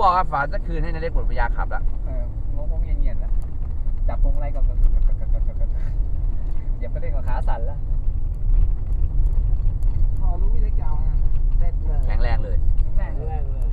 บอกครับฝาจะคืนให้นายเล็กหมดปัญญาขับละเอองงงเงียนๆนะจับพวงไรก่อนเหยียบก็เล่นกับขาสั่นละพอรู้พี่เล็กยาวเสร็งแรงเลยแรงแรงเลย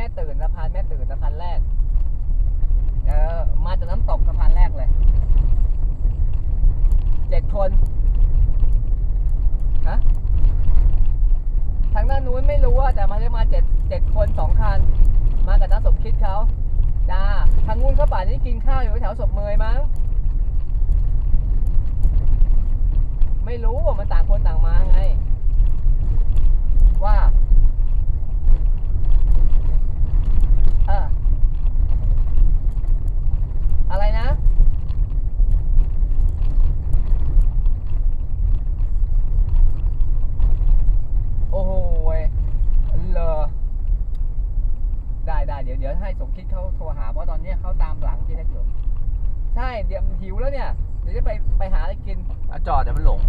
แม่ตื่นสะพานแม่ตื่นสะพานแรก เออมาจากน้ำตกสะพานแรกเลยเจ็ดคนฮะทางด้านนู้นไม่รู้ว่าแต่มาได้มาเจ็ดเจ็ดคนสองคัน มากับน้าสมคิดเขาจ้าทางนู้นเขาป่านนี้กินข้าวอยู่แถวศพเมยมั้งไม่รู้ว่ามันต่างคนต่างมาไง เดี๋ยวเดี๋ยวให้สมคิดเขาโทรหาเพราะตอนนี้เขาตามหลังพี่เล็กอยู่ใช่เดี๋ยวหิวแล้วเนี่ยเดี๋ยวจะไปไปหาอะไรกินอจอดเดี๋ยวมันหลง